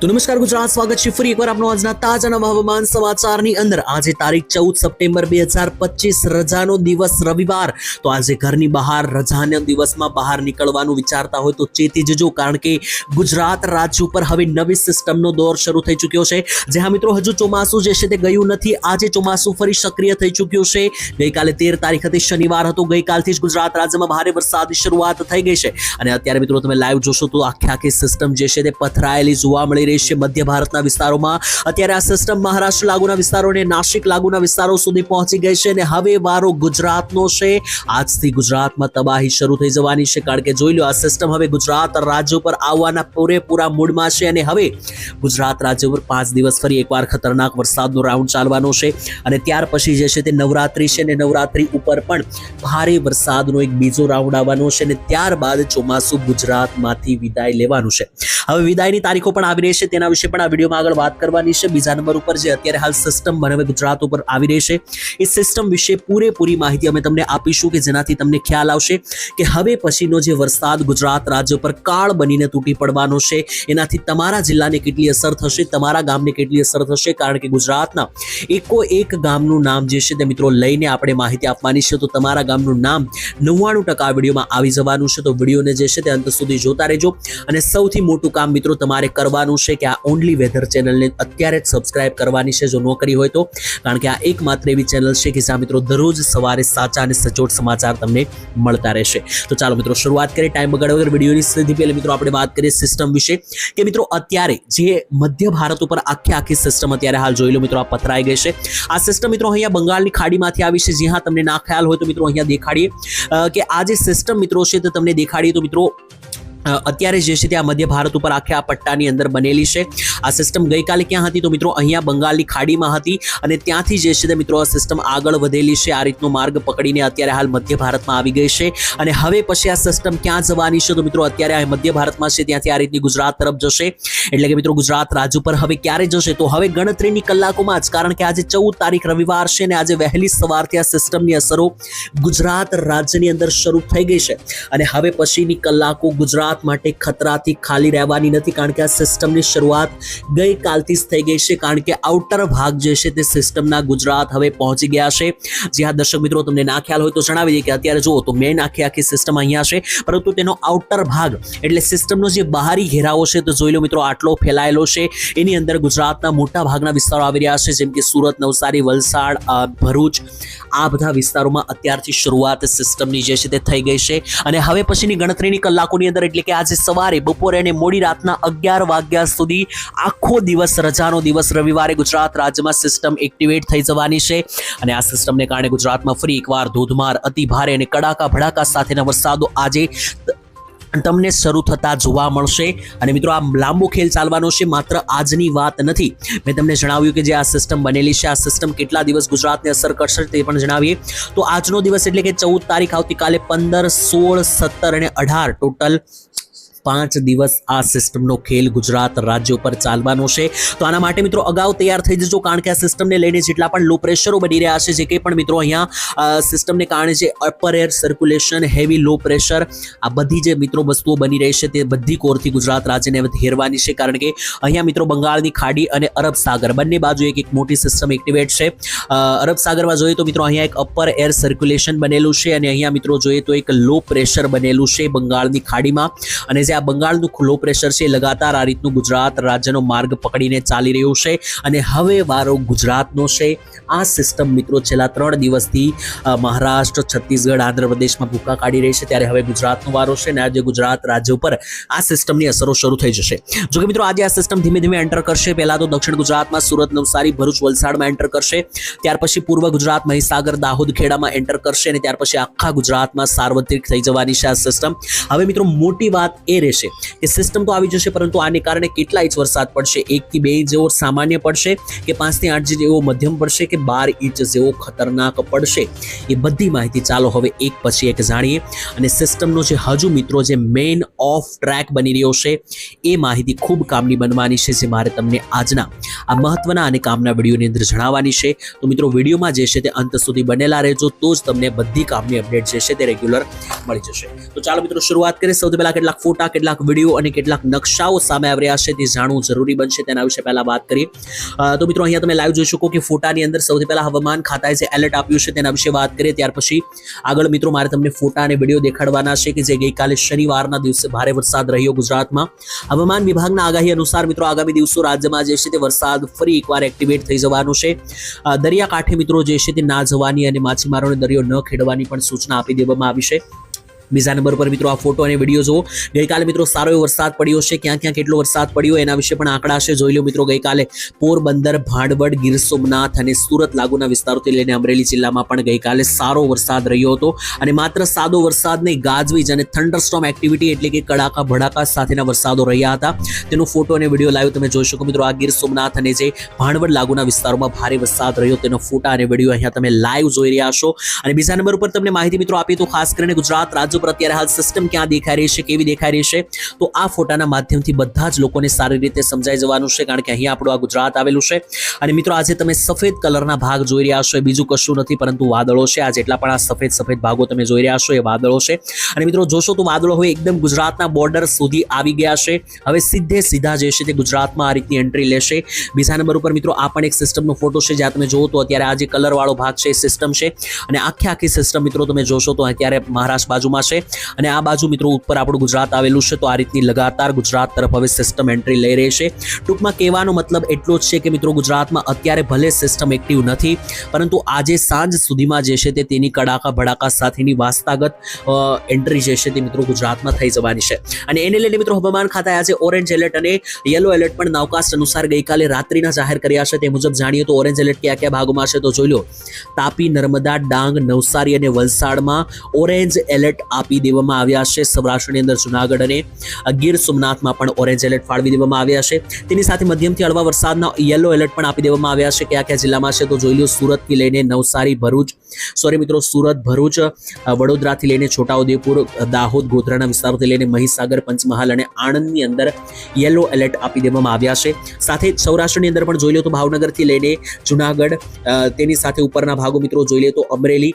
તો નમસ્કાર, ગુજરાત સ્વાગત છે ફરી એકવાર આપનો આજના તાજા નવા સમાચારની અંદર. આજે તારીખ ચૌદ સપ્ટેમ્બર બે હજાર પચીસ, રજાનો દિવસ રવિવાર. તો આજે ઘરની બહાર રજાના દિવસમાં બહાર નીકળવાનું વિચારતા હોય તો ચેતી જજો, કારણ કે ગુજરાત રાજ્ય ઉપર હવે નવી સિસ્ટમનો દોર શરૂ થઈ ચૂક્યો છે. જે હા મિત્રો, હજુ ચોમાસું જે છે તે ગયું નથી. આજે ચોમાસું ફરી સક્રિય થઈ ચૂક્યું છે. ગઈકાલે તેર તારીખ હતી, શનિવાર હતો. ગઈકાલથી જ ગુજરાત રાજ્યમાં ભારે વરસાદની શરૂઆત થઈ ગઈ છે. અને અત્યારે મિત્રો, તમે લાઈવ જોશો તો આખી આખી સિસ્ટમ જે છે તે પથરાયેલી જોવા મળી રહી મધ્ય ભારતના વિસ્તારોમાં. અત્યારે આ સિસ્ટમ મહારાષ્ટ્ર લાગુના વિસ્તારો અને નાસિક લાગુના વિસ્તારો સુધી પહોંચી ગઈ છે અને હવે વારો ગુજરાતનો છે. આજથી ગુજરાતમાં તબાહી શરૂ થઈ જવાની છે. કારણ કે જોઈ લો, આ સિસ્ટમ હવે ગુજરાત રાજ્ય પર આવવાના પૂરેપૂરા મૂડમાં છે અને હવે ગુજરાત રાજ્ય ઉપર પાંચ દિવસ ફરી એકવાર ખતરનાક વરસાદનો રાઉન્ડ ચાલવાનો છે. અને ત્યાર પછી જે છે તે નવરાત્રી છે અને નવરાત્રી ઉપર પણ ભારે વરસાદનો એક બીજો રાઉન્ડ આવવાનો છે અને ત્યારબાદ ચોમાસું ગુજરાતમાંથી વિદાય લેવાનું છે. હવે વિદાયની તારીખો પણ આવી રહી છે તેના વિશે પણ આ વિડીયોમાં આગળ વાત કરવાની છે. બીજા નંબર ઉપર જે અત્યારે હાલ સિસ્ટમ બનાવે ગુજરાત ઉપર આવી રહેશે એ સિસ્ટમ વિશે પૂરેપૂરી માહિતી અમે તમને આપીશું કે જેનાથી તમને ખ્યાલ આવશે કે હવે પછીનો જે વરસાદ ગુજરાત રાજ્ય પર કાળ બનીને તૂટી પડવાનો છે. એનાથી તમારા જિલ્લાને કેટલી અસર થશે, તમારા ગામને કેટલી અસર થશે, કારણ કે ગુજરાતના એકો એક ગામનું નામ જે છે તે મિત્રો લઈને આપણે માહિતી આપવાની છે. તો તમારા ગામનું નામ નવ્વાણું ટકા વિડીયોમાં આવી જવાનું છે. તો વિડીયોને જે છે તે અંત સુધી જોતા રહેજો. અને સૌથી મોટું કામ મિત્રો તમારે કરવાનું છે કે આ ઓનલી વેધર ચેનલને અત્યારે જ સબસ્ક્રાઇબ કરવાની છે. જો ન કરી હોય તો, કારણ કે આ એકમાત્ર એવી ચેનલ છે કે જ્યાં મિત્રો દરરોજ સવારે સાચા અને સચોટ સમાચાર તમને મળતા રહેશે. તો ચાલો મિત્રો, શરૂઆત કરીએ ટાઈમ બગાડ વગર વિડીયોની સીધી પહેલે મિત્રો આપણે વાત કરીએ સિસ્ટમ વિશે. કે મિત્રો, અત્યારે જે મધ્ય ભારત ઉપર આખી આખી સિસ્ટમ અત્યારે હાલ જોઈ લો મિત્રો, આ પથરાઈ ગઈ છે. આ સિસ્ટમ મિત્રો અહીંયા બંગાળની ખાડીમાંથી આવી છે. જ્યાં તમને ના ખ્યાલ હોય તો મિત્રો, અહીંયા દેખાડીએ. કે આ જે સિસ્ટમ મિત્રો છે તે તમને દેખાડીએ તો મિત્રો અત્યારે જે છે તે આ મધ્ય ભારત ઉપર આખે આ પટ્ટાની અંદર બનેલી છે. આ સિસ્ટમ ગઈકાલે ક્યાં હતી તો મિત્રો અહીંયા બંગાળની ખાડીમાં હતી અને ત્યાંથી જે છે તે મિત્રો આ સિસ્ટમ આગળ વધેલી છે. આ રીતનો માર્ગ પકડીને અત્યારે હાલ મધ્ય ભારતમાં આવી ગઈ છે. અને હવે પછી આ સિસ્ટમ ક્યાં જવાની છે તો મિત્રો અત્યારે આ મધ્ય ભારતમાં છે ત્યાંથી આ રીતની ગુજરાત તરફ જશે. એટલે કે મિત્રો ગુજરાત રાજ્ય ઉપર હવે ક્યારે જશે તો હવે ગણતરીની કલાકોમાં જ કારણ કે આજે ચૌદ તારીખ રવિવાર છે અને આજે વહેલી સવારથી આ સિસ્ટમની અસરો ગુજરાત રાજ્યની અંદર શરૂ થઈ ગઈ છે. અને હવે પછીની કલાકો ગુજરાત માટે ખતરાથી ખાલી રહેવાની નથી, કારણ કે આ સિસ્ટમની શરૂઆત ગઈકાલથી જ થઈ ગઈ છે, કારણ કે આઉટર ભાગ જે છે તે સિસ્ટમના ગુજરાત હવે પહોંચી ગયા છે. જ્યાં દર્શક મિત્રો, તમને ના ખ્યાલ હોય તો જણાવી દઈએ કે અત્યારે જુઓ તો મેન આખી આખી સિસ્ટમ અહીંયા છે, પરંતુ તેનો આઉટર ભાગ એટલે સિસ્ટમનો જે બહારી ઘેરાવો છે તો જોઈ લો મિત્રો, આટલો ફેલાયેલો છે. એની અંદર ગુજરાતના મોટા ભાગના વિસ્તારો આવી રહ્યા છે, જેમ કે સુરત, નવસારી, વલસાડ ભરૂચ, આ બધા વિસ્તારોમાં અત્યારથી શરૂઆત સિસ્ટમની જે છે તે થઈ ગઈ છે. અને હવે પછીની ગણતરીની કલાકોની અંદર એટલે કે આજે સવારે, બપોરે અને મોડી રાતના અગિયાર વાગ્યા સુધી આખો દિવસ, રજાનો દિવસ રવિવારે ગુજરાત રાજ્યમાં સિસ્ટમ એક્ટિવેટ થઈ જવાની છે. અને આ સિસ્ટમને કારણે ગુજરાતમાં ફરી એકવાર ધોધમાર અતિ ભારે અને કડાકા ભડાકા સાથેના વરસાદો આજે તમને શરૂ થતા જોવા મળશે. અને મિત્રો, આ લાંબો ખેલ ચાલવાનો છે, માત્ર આજની વાત નથી. મેં તમને જણાવ્યું કે જે આ સિસ્ટમ બનેલી છે, આ સિસ્ટમ કેટલા દિવસ ગુજરાતને અસર કરશે તે પણ જણાવીએ. તો આજનો દિવસ એટલે કે ચૌદ તારીખ આવતીકાલે પંદર, સોળ, સત્તર અને અઢાર ટોટલ પાંચ દિવસ આ સિસ્ટમનો ખેલ ગુજરાત રાજ્ય ઉપર ચાલવાનો છે. તો આના માટે મિત્રો અગાઉ તૈયાર થઈ જજો, કારણ કે આ સિસ્ટમને લઈને જેટલા પણ લો પ્રેશરો બની રહ્યા છે, જે કંઈ પણ મિત્રો અહીંયા સિસ્ટમને કારણે જે upper air circulation heavy low pressure આ બધી જે મિત્રો વસ્તુઓ બની રહી છે તે બધી કોરથી ગુજરાત રાજ્યને ઘેરવાની છે, કારણ કે અહીંયા મિત્રો બંગાળની ખાડી અને અરબ સાગર, બંને બાજુ એક એક મોટી સિસ્ટમ એક્ટિવેટ છે. અરબ સાગરમાં જોઈએ તો મિત્રો અહીંયા એક અપર એર સર્ક્યુલેશન બનેલું છે અને અહીંયા મિત્રો જોઈએ તો એક લો પ્રેશર બનેલું છે બંગાળની ખાડીમાં. અને જે આ બંગાળનું ખુલ્લો પ્રેશર છે. લગાતાર આ રીતનું ગુજરાત રાજ્યનો માર્ગ પકડીને ચાલી રહ્યું છે અને હવે વારો ગુજરાતનો છે. આ સિસ્ટમ મિત્રો છેલ્લા ત્રણ દિવસથી મહારાષ્ટ્ર, છત્તીસગઢ, આંધ્રપ્રદેશમાં ભૂકા કાઢી રહી છે. ત્યારે હવે ગુજરાતનો વારો છે અને આજે ગુજરાત રાજ્ય ઉપર આ સિસ્ટમની અસરો શરૂ થઈ જશે. જોકે મિત્રો, આજે આ સિસ્ટમ ધીમે ધીમે એન્ટર કરશે. પહેલાં તો દક્ષિણ ગુજરાતમાં સુરત, નવસારી, ભરૂચ, વલસાડમાં એન્ટર કરશે. ત્યાર પછી પૂર્વ ગુજરાત, મહીસાગર, દાહોદ, ખેડામાં એન્ટર કરશે અને ત્યાર પછી આખા ગુજરાતમાં સાર્વત્રિક થઈ જવાની છે આ સિસ્ટમ. હવે મિત્રો, મોટી વાત એ રહેશે કે સિસ્ટમ તો આવી જશે, પરંતુ આને કારણે કેટલા ઇંચ વરસાદ પડશે. એક થી બે ઇંચ જેવો સામાન્ય પડશે કે પાંચથી આઠ જેવો મધ્યમ પડશે કે બાર ઇંચ જેવો ખતરનાક પડશે. એ બધી માહિતી ચાલો હવે એક પછી એક જાણીએ. અને સિસ્ટમનો જે હજુ મિત્રો જે મેઇન ઓફ ટ્રેક બની રહ્યો છે, એ માહિતી ખૂબ કામની બનવાની છે, જે મારે તમને આજના આ મહત્વના અને કામના વિડીયોની અંદર જણાવવાની છે. તો મિત્રો, વિડીયોમાં જે છે તે અંત સુધી બનેલા રહેજો, તો જ તમને બધી કામની અપડેટ જે છે તે રેગ્યુલર મળી જશે. તો ચાલો મિત્રો, શરૂઆત કરીએ. સૌથી પહેલાં કેટલાક ફોટા ફોટા કેટલાક વીડિયો અને કેટલાક નકશાઓ સામે આવી રહ્યા છે તે જાણવું જરૂરી બનશે. તેના વિશે પહેલા વાત કરીએ. તો મિત્રો, અહીંયા તમે લાઈવ જોઈ શકો કે ફોટાની અંદર સૌથી પહેલા હવામાન ખાતાએ જે એલર્ટ આપ્યું છે તેના વિશે વાત કરીએ. ત્યાર પછી આગળ મિત્રો, મારે તમને ફોટા અને વીડિયો દેખાડવાના છે કે જે ગઈકાલે શનિવારના દિવસે ભારે વરસાદ રહ્યો ગુજરાતમાં. હવામાન વિભાગના આગાહી અનુસાર મિત્રો, આગામી દિવસો રાજ્યમાં જે છે તે વરસાદ ફરી એકવાર એક્ટિવેટ થઈ જવાનું છે. દરિયાકાંઠે મિત્રો જે છે તે ના જવાની અને માછીમારોને દરિયો ન ખેડવાની પણ સૂચના આપી દેવામાં આવી છે. બીજા નંબર પર મિત્રો આ ફોટો અને વીડિયો જુઓ. ગઈકાલે મિત્રો સારો એવો વરસાદ પડ્યો છે. ક્યાં ક્યાં કેટલો વરસાદ પડ્યો એના વિશે પણ આંકડા છે. જોઈ લો મિત્રો ગઈકાલે પોરબંદર, ભાંડવડ, ગીર સોમનાથ અને સુરત લાગુના વિસ્તારોથી લઈને અમરેલી જિલ્લામાં પણ ગઈકાલે સારો વરસાદ રહ્યો હતો. અને માત્ર સાદો વરસાદ નહીં, ગાજવીજ અને થંડરસ્ટોમ એક્ટિવિટી એટલે કે કડાકા, ભડાકા સાથેના વરસાદો રહ્યા હતા. તેનો ફોટો અને વીડિયો લાઈવ તમે જોઈ શકો મિત્રો. આ ગીર સોમનાથ અને જે ભાણવડ લાગુના વિસ્તારોમાં ભારે વરસાદ રહ્યો તેનો ફોટા અને વીડિયો અહીંયા તમે લાઈવ જોઈ રહ્યા છો. અને બીજા નંબર ઉપર તમને માહિતી મિત્રો આપીએ તો ખાસ કરીને ગુજરાત રાજ્ય પર અત્યારે હાલ સિસ્ટમ ક્યાં દેખાઈ રહી છે, કેવી દેખાઈ રહી છે, તો આ ફોટાના માધ્યમથી બધા જ લોકોને સારી રીતે સમજાઈ જવાનું છે, કારણ કે અહીંયા આપણું આ ગુજરાત આવેલું છે. અને મિત્રો, આજે તમે સફેદ કલરના ભાગ જોઈ રહ્યા છો, એ બીજું કશું નથી, પરંતુ વાદળો છે. આ જેટલા પણ આ સફેદ સફેદ ભાગો તમે જોઈ રહ્યા છો, એ વાદળો છે. અને મિત્રો, જોશો તો વાદળો હવે એકદમ ગુજરાતના બોર્ડર સુધી આવી ગયા છે. હવે સીધે સીધા જે છે તે ગુજરાતમાં આ રીતની એન્ટ્રી લેશે. બીજા નંબર ઉપર મિત્રો, આ પણ એક સિસ્ટમનો ફોટો છે, જ્યાં તમે જુઓ તો અત્યારે આ જે કલરવાળો ભાગ છે, એ સિસ્ટમ છે. અને આખી આખી સિસ્ટમ મિત્રો, તમે જોશો તો અત્યારે મહારાષ્ટ્ર બાજુમાં છે અને આ બાજુ મિત્રો ઉપર આપણું ગુજરાત આવેલું છે, તો આ રીતની લગાતાર ગુજરાત તરફ હવે સિસ્ટમ એન્ટ્રી લઈ રહી છે. ટૂંકમાં કહેવાનો મતલબ એટલો જ છે કે મિત્રો ગુજરાતમાં અત્યારે ભલે સિસ્ટમ એક્ટિવ નથી, પરંતુ આજે સાંજ સુધીમાં જે છે તે તેની કડાકા ભડાકા સાથેની વાસ્તાગત એન્ટ્રી જે છે તે મિત્રો ગુજરાતમાં થઈ જવાની છે. અને એને લઈને મિત્રો હવામાન ખાતાએ આજે ઓરેન્જ એલર્ટ અને યલો એલર્ટ પણ નાવકાસ્ટ અનુસાર ગઈકાલે રાત્રિના જાહેર કર્યા છે. તે મુજબ જાણીએ તો ઓરેન્જ એલર્ટ કયા કયા ભાગોમાં છે તો જોઈ લો. તાપી, નર્મદા, ડાંગ, નવસારી અને વલસાડમાં ઓરેન્જ એલર્ટ આપી દેવામાં આવ્યા છે. સૌરાષ્ટ્રની અંદર જુનાગઢ અને ગીર સોમનાથમાં પણ ઓરેન્જ એલર્ટ ફાળવી દેવામાં આવ્યા છે. તેની સાથે મધ્યમથી હળવા વરસાદના યલો એલર્ટ પણ આપી દેવામાં આવ્યા છે કયા કયા જિલ્લામાં છે તો જોઈ લો સુરતથી લઈને નવસારી, ભરૂચ. સોરી મિત્રો, સુરત, ભરૂચ વડોદરાથી લઈને છોટાઉદેપુર, દાહોદ, ગોધરાના વિસ્તારોથી લઈને મહીસાગર, પંચમહાલ અને આણંદની અંદર યલો એલર્ટ આપી દેવામાં આવ્યા છે. સાથે સૌરાષ્ટ્રની અંદર પણ જોઈ લો તો ભાવનગરથી લઈને જુનાગઢ તેની સાથે ઉપરના ભાગો મિત્રો જોઈ લે તો અમરેલી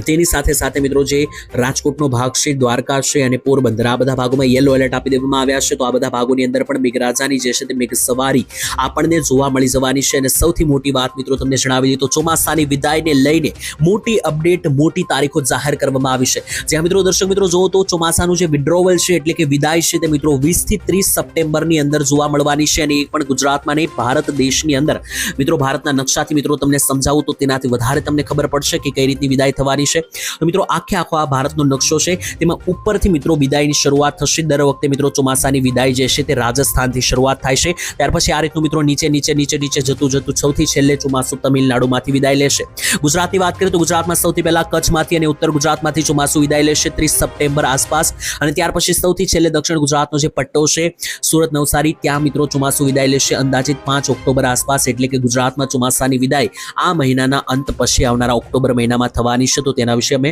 તેની સાથે સાથે મિત્રો જે રાજકોટનો ભાગ છે, દ્વારકા છે અને પોરબંદર, આ બધા ભાગોમાં યલો એલર્ટ આપી દેવામાં આવ્યા છે. તો આ બધા ભાગોની અંદર પણ મેઘરાજાની જે છે તે મેઘ સવારી આપણને જોવા મળી જવાની છે. અને સૌથી મોટી વાત મિત્રો તમને જણાવી દીધી તો ચોમાસાની વિદાયને લઈને મોટી અપડેટ મોટી તારીખો જાહેર કરવામાં આવી છે. જ્યાં મિત્રો દર્શક મિત્રો જુઓ તો ચોમાસાનું જે વિડ્રોવલ છે એટલે કે વિદાય છે તે મિત્રો વીસથી ત્રીસ સપ્ટેમ્બરની અંદર જોવા મળવાની છે. અને એ પણ ગુજરાતમાં નહીં, ભારત દેશની અંદર મિત્રો ભારતના નકશાથી મિત્રો તમને સમજાવું તો તેનાથી વધારે તમને ખબર પડશે કે કઈ રીતની વિદાય થવાની છે. તો મિત્રો, આખે આખો આ ભારતનો નકશો છે. તેમાં ઉપરથી મિત્રો વિદાયની શરૂઆત થશે. દર વખતે મિત્રો ચોમાસાની વિદાય જે છે તે રાજસ્થાનથી શરૂઆત થાય છે. ત્યાર પછી આ રીતનું મિત્રો નીચે નીચે નીચે નીચે જતું જતું સૌથી છેલ્લે ચોમાસું તમિલનાડુમાંથી વિદાય લેશે. ગુજરાતની વાત કરીએ તો ગુજરાતમાં સૌથી પહેલાં કચ્છમાંથી અને ઉત્તર ગુજરાતમાંથી ચોમાસું વિદાય લેશે ત્રીસ સપ્ટેમ્બર આસપાસ. અને ત્યાર પછી સૌથી છેલ્લે દક્ષિણ ગુજરાતનો જે પટ્ટો છે, સુરત, નવસારી, ત્યાં મિત્રો ચોમાસું વિદાય લેશે. અંદાજિત પાંચ ઓક્ટોબર આસપાસ એટલે કે ગુજરાતમાં ચોમાસાની વિદાય આ મહિનાના અંત પછી આવનારા ઓક્ટોબર મહિનામાં થવાની છે. તો તેના વિશે અમે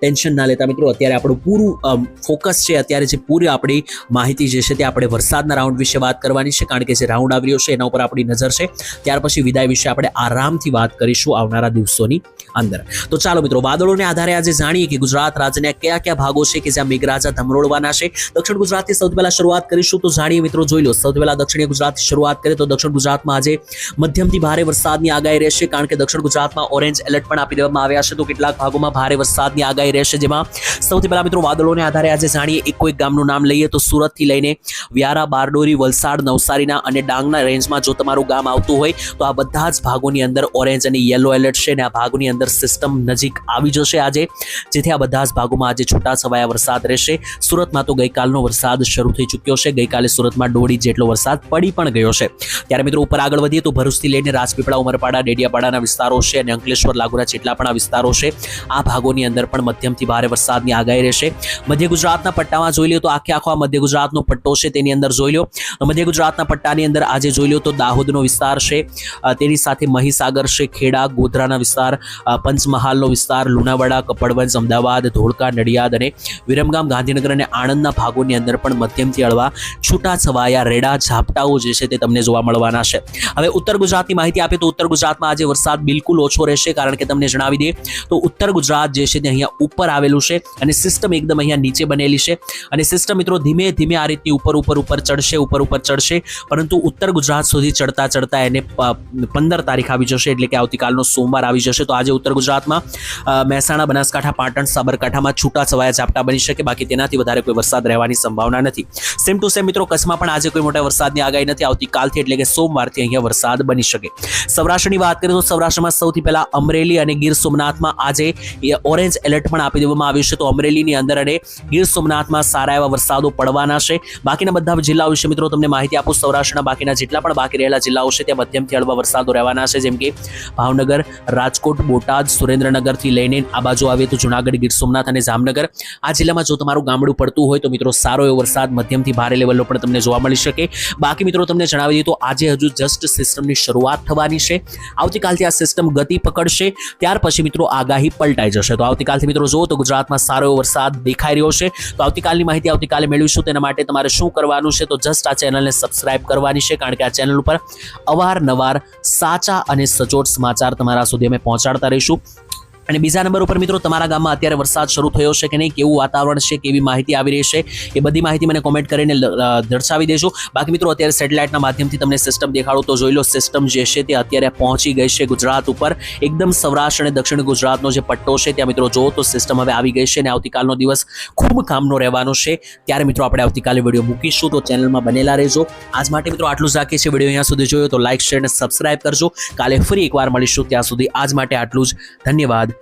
ટેન્શન ના લેતા મિત્રો. અત્યારે આપણું પૂરું ફોકસ છે. અત્યારે જે પૂરી આપણી માહિતી જે છે તે આપણે વરસાદના રાઉન્ડ વિશે વાત કરવાની છે. કારણ કે જે રાઉન્ડ આવી રહ્યો છે એના ઉપર આપણી નજર છે. ત્યાર પછી વિદાય વિશે આપણે આરામથી વાત કરીશું આવનારા દિવસોની. અંદર. તો ચાલો મિત્રો, વાદળોને આધારે આજે જાણીએ કે ગુજરાત રાજ્યના કયા કયા ભાગો છે કે જ્યાં મેઘરાજા ધમરોળવાના છે. દક્ષિણ ગુજરાતથી સૌથી પહેલા શરૂઆત કરીશું તો જાણીએ મિત્રો, જોઈ લો, સૌથી પહેલા દક્ષિણ ગુજરાતથી શરૂઆત કરીએ તો દક્ષિણ ગુજરાતમાં આજે મધ્યમથી ભારે વરસાદની આગાહી રહેશે કારણ કે દક્ષિણ ગુજરાતમાં ઓરેન્જ એલર્ટ પણ આપી દેવામાં આવ્યા છે. તો કેટલાક ભાગોમાં ભારે વરસાદની આગાહી રહેશે, જેમાં સૌથી પહેલા મિત્રો, વાદળોને આધારે આજે જાણીએ એક એક ગામનું નામ લઈએ તો સુરતથી લઈને વ્યારા, બારડોરી, વલસાડ, નવસારીના અને ડાંગના રેન્જમાં જો તમારું ગામ આવતું હોય, તો આ બધા જ ભાગોની અંદર ઓરેન્જ અને યલો એલર્ટ છે અને આ ભાગોની અંદર સિસ્ટમ નજીક આવી જશે આજે. જેથી આ બધા જ ભાગોમાં આજે છૂટા છવાયા વરસાદ રહેશે. સુરતમાં તો ગઈકાલનો વરસાદ શરૂ થઈ ચૂક્યો છે. ગઈકાલે સુરતમાં દોઢ જેટલો વરસાદ પડી પણ ગયો છે. ત્યારે મિત્રો ઉપર આગળ વધીએ તો ભરૂચથી લઈને રાજપીપળા, ઉમરપાડા, ડેડિયાપાડાના વિસ્તારો છે અને અંકલેશ્વર, લાગુના જેટલા પણ આ વિસ્તારો છે, આ ભાગોની અંદર પણ મધ્યમથી ભારે વરસાદની આગાહી રહેશે. મધ્ય ગુજરાતના પટ્ટામાં જોઈ લો તો આખે આખો મધ્ય ગુજરાતનો પટ્ટો છે તેની અંદર જોઈ લો મધ્ય ગુજરાતના પટ્ટાની અંદર આજે જોઈ લો તો દાહોદનો વિસ્તાર છે. તેની સાથે મહીસાગર છે, ખેડા, ગોધરાના વિસ્તાર પંચમહાલનો વિસ્તાર લુણાવાડા, કપડવંજ, અમદાવાદ, ધોળકા, નડિયાદ અને વિરમગામ, ગાંધીનગર અને આણંદના ભાગોની અંદર પણ મધ્યમથી હળવા છૂટા છવાયા રેડા ઝાપટાઓ જે છે તે તમને જોવા મળવાના છે. હવે ઉત્તર ગુજરાતની માહિતી આપીએ તો ઉત્તર ગુજરાતમાં આજે વરસાદ બિલકુલ ઓછો રહેશે કારણ કે તમને જણાવી દઈએ તો ઉત્તર ગુજરાત જે છે તે અહીંયા ઉપર આવેલું છે અને સિસ્ટમ એકદમ અહીંયા નીચે બનેલી છે અને સિસ્ટમ મિત્રો ધીમે ધીમે આ રીતની ઉપર ઉપર ઉપર ચડશે, ઉપર ઉપર ચડશે પરંતુ ઉત્તર ગુજરાત સુધી ચડતા ચડતા એને પંદર તારીખ આવી જશે એટલે કે આવતીકાલનો સોમવાર આવી જશે તો આજે ઉત્તર ગુજરાતમાં મહેસાણા, બનાસકાંઠા, પાટણ, સાબરકાંઠામાં છૂટા છવાયા ઝાપટા બની શકે, બાકી તેનાથી વધારે કોઈ વરસાદ રહેવાની સંભાવના નથી. સેમ ટુ સેમ મિત્રો, કચ્છમાં પણ આજે કોઈ મોટા વરસાદની આગાહી નથી આવતીકાલથી એટલે કે સોમવારથી અહીંયા વરસાદ બની શકે. સૌરાષ્ટ્રની વાત કરીએ તો સૌરાષ્ટ્રમાં સૌથી પહેલા અમરેલી અને ગીર સોમનાથમાં આજે ઓરેન્જ એલર્ટ પણ આપી દેવામાં આવ્યું છે. તો અમરેલીની અંદર અને ગીર સોમનાથમાં સારા એવા વરસાદો પડવાના છે. બાકીના બધા જિલ્લાઓ વિશે મિત્રો, તમને માહિતી આપું. સૌરાષ્ટ્રના બાકીના જેટલા પણ બાકી રહેલા જિલ્લાઓ છે, ત્યાં મધ્યમથી હળવા વરસાદો રહેવાના છે. જેમ કે ભાવનગર, રાજકોટ, બોટાદ સુરેન્દ્રનગરથી લઈને આ બાજુ આવે તો જુનાગઢ, ગીર સોમનાથ અને જામનગર. આ જિલ્લામાં જો તમારું ગામડું પડતું હોય તો મિત્રો સારો એવો વરસાદ મધ્યમથી ભારે લેવલનો પણ તમને જોવા મળી શકે. બાકી મિત્રો તમને જણાવી દઈએ તો આજે હજુ જસ્ટ સિસ્ટમની શરૂઆત થવાની છે. આવતીકાલથી આ સિસ્ટમ ગતિ પકડશે. ત્યાર પછી મિત્રો આગાહી પલટાઈ જશે. તો આવતીકાલથી મિત્રો જુઓ તો ગુજરાતમાં સારો એવો વરસાદ દેખાઈ રહ્યો છે. તો આવતીકાલની માહિતી આવતીકાલે મેળવીશું. તેના માટે તમારે શું કરવાનું છે તો જસ્ટ આ ચેનલને સબસ્ક્રાઇબ કરવાની છે. કારણ કે આ ચેનલ ઉપર અવારનવાર સાચા અને સચોટ સમાચાર તમારા સુધી અમે પહોંચાડતા રહીશું. deixou અને બીજા નંબર ઉપર મિત્રો, તમારા ગામમાં અત્યારે વરસાદ શરૂ થયો છે કે નહીં? કેવું વાતાવરણ છે? કેવી માહિતી આવી રહી છે? એ બધી માહિતી મને કોમેન્ટ કરીને દર્શાવી દેજો. બાકી મિત્રો, અત્યારે સેટેલાઇટના માધ્યમથી તમને સિસ્ટમ દેખાડું તો જોઈ લો સિસ્ટમ જે છે તે અત્યારે પહોંચી ગઈ છે ગુજરાત ઉપર. એકદમ સૌરાષ્ટ્ર અને દક્ષિણ ગુજરાતનો જે પટ્ટો છે, ત્યાં મિત્રો જો તો સિસ્ટમ હવે આવી ગઈ છે અને આવતીકાલનો દિવસ ખૂબ કામનો રહેવાનો છે. ત્યારે મિત્રો, આપણે આવતીકાલે વીડિયો મૂકીશું. તો ચેનલમાં બનેલા રહેજો. આજ માટે મિત્રો, આટલું જ રાખીએ છીએ. વીડિયો અહીંયા સુધી જોયો તો લાઇક શેર અને સબસ્ક્રાઇબ કરજો. કાલે ફરી એકવાર મળીશું. ત્યાં સુધી આજ માટે આટલું જ. ધન્યવાદ.